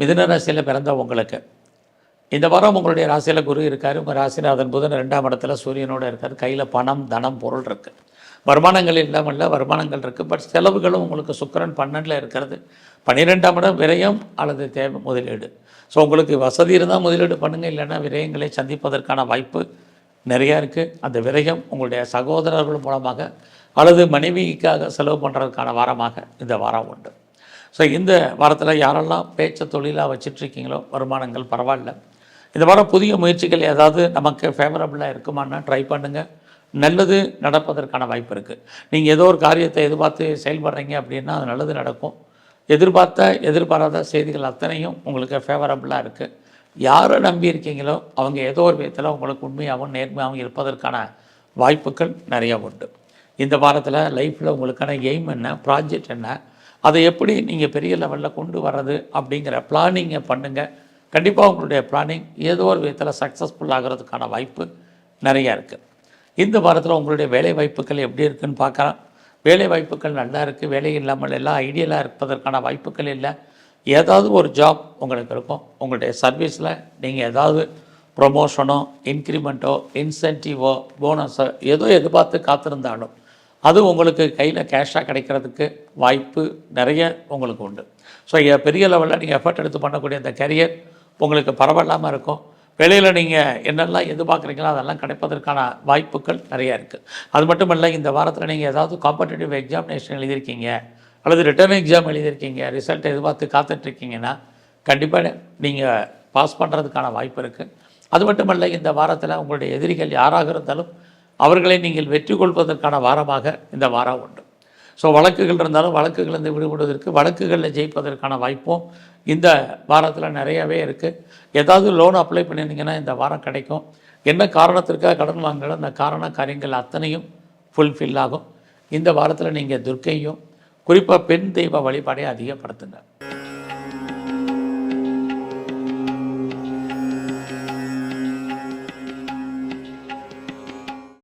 மிதுன ராசியில் பிறந்த உங்களுக்கு. இந்த வாரம் உங்களுடைய ராசியில் குரு இருக்கார். உங்கள் ராசிநாதன் புதன் ரெண்டாம் இடத்துல சூரியனோடு இருக்கார். கையில் பணம் தனம் பொருள் இருக்குது வருமானங்கள் இல்லாமல் இல்லை வருமானங்கள் இருக்குது பட் செலவுகளும் உங்களுக்கு சுக்கரன் பன்னெண்டில் இருக்கிறது. பன்னிரெண்டாம் இடம் விரயம் அல்லது தேவை முதலீடு. ஸோ உங்களுக்கு வசதி இருந்தால் முதலீடு பண்ணுங்கள் இல்லைன்னா விரயங்களை சந்திப்பதற்கான வாய்ப்பு நிறையா இருக்குது அந்த விரயம் உங்களுடைய சகோதரர்கள் மூலமாக அல்லது மனைவிக்காக செலவு பண்ணுறதுக்கான வாரமாக இந்த வாரம் உண்டு. ஸோ இந்த வாரத்தில் யாரெல்லாம் பேச்சை தொழிலாக வச்சிட்ருக்கீங்களோ வருமானங்கள் பரவாயில்ல இந்த வாரம் புதிய முயற்சிகள் ஏதாவது நமக்கு ஃபேவரபுளாக இருக்குமான்னா ட்ரை பண்ணுங்கள் நல்லது நடப்பதற்கான வாய்ப்பு இருக்குது நீங்கள் ஏதோ ஒரு காரியத்தை எதிர்பார்த்து செயல்படுறீங்க அப்படின்னா அது நல்லது நடக்கும். எதிர்பார்த்த எதிர்பாராத செய்திகள் அத்தனையும் உங்களுக்கு ஃபேவரபுளாக இருக்குது யாரை நம்பி இருக்கீங்களோ அவங்க ஏதோ ஒரு விதத்தில் உங்களுக்கு உண்மையாகவும் நேர்மையாகவும் இருப்பதற்கான வாய்ப்புகள் நிறையா உண்டு. இந்த வாரத்தில் லைஃப்பில் உங்களுக்கான எய்ம் என்ன ப்ராஜெக்ட் என்ன அதை எப்படி நீங்கள் பெரிய லெவலில் கொண்டு வர்றது அப்படிங்கிற பிளானிங்கை பண்ணுங்கள் கண்டிப்பாக உங்களுடைய பிளானிங் ஏதோ ஒரு விதத்தில் சக்ஸஸ்ஃபுல் ஆகிறதுக்கான வாய்ப்பு நிறையா இருக்குது இந்த வாரத்தில் உங்களுடைய வேலை வாய்ப்புகள் எப்படி இருக்குன்னு பார்க்கலாம். வேலை வாய்ப்புகள் நல்லா இருக்குது வேலை இல்லாமல் எல்லாம் ஐடியலாக இருப்பதற்கான வாய்ப்புகள் இல்லை. ஏதாவது ஒரு ஜாப் உங்களுக்கு இருக்கும். உங்களுடைய சர்வீஸில் நீங்கள் ஏதாவது ப்ரொமோஷனோ இன்க்ரிமெண்ட்டோ இன்சென்டிவோ போனஸோ ஏதோ எதிர்பார்த்து காத்திருந்தாலும் அது உங்களுக்கு கையில் கேஷாக கிடைக்கிறதுக்கு வாய்ப்பு நிறைய உங்களுக்கு உண்டு. ஸோ பெரிய லெவலில் நீங்கள் எஃபர்ட் எடுத்து பண்ணக்கூடிய இந்த கரியர் உங்களுக்கு பரவாயில்லாமல் இருக்கும். வெளியில் நீங்கள் என்னெல்லாம் எதிர்பார்க்குறீங்களோ அதெல்லாம் கிடைப்பதற்கான வாய்ப்புகள் நிறையா இருக்குது அது மட்டும் இல்லை இந்த வாரத்தில் நீங்கள் ஏதாவது காம்படிட்டிவ் எக்ஸாமினேஷன் எழுதியிருக்கீங்க அல்லது ரிட்டர்ன் எக்ஸாம் எழுதியிருக்கீங்க ரிசல்ட் எதிர்பார்த்து காத்துட்ருக்கீங்கன்னா கண்டிப்பாக நீங்கள் பாஸ் பண்ணுறதுக்கான வாய்ப்பு இருக்குது அது மட்டும் இல்லை இந்த வாரத்தில் உங்களுடைய எதிரிகள் யாராக இருந்தாலும் அவர்களை நீங்கள் வெற்றி கொள்வதற்கான வாரமாக இந்த வாரம் உண்டு. ஸோ வழக்குகள் இருந்தாலும் வழக்குகளிலிருந்து விடுபடுவதற்கு வழக்குகளில் ஜெயிப்பதற்கான வாய்ப்பும் இந்த வாரத்தில் நிறையவே இருக்குது ஏதாவது லோன் அப்ளை பண்ணியிருந்தீங்கன்னா இந்த வாரம் கிடைக்கும். என்ன காரணத்திற்காக கடன் வாங்கல அந்த காரண காரியங்கள் அத்தனையும் ஃபுல்ஃபில் ஆகும். இந்த வாரத்தில் நீங்கள் துர்க்கையும் குறிப்பாக பெண் தெய்வ வழிபாடை அதிகப்படுத்துங்க.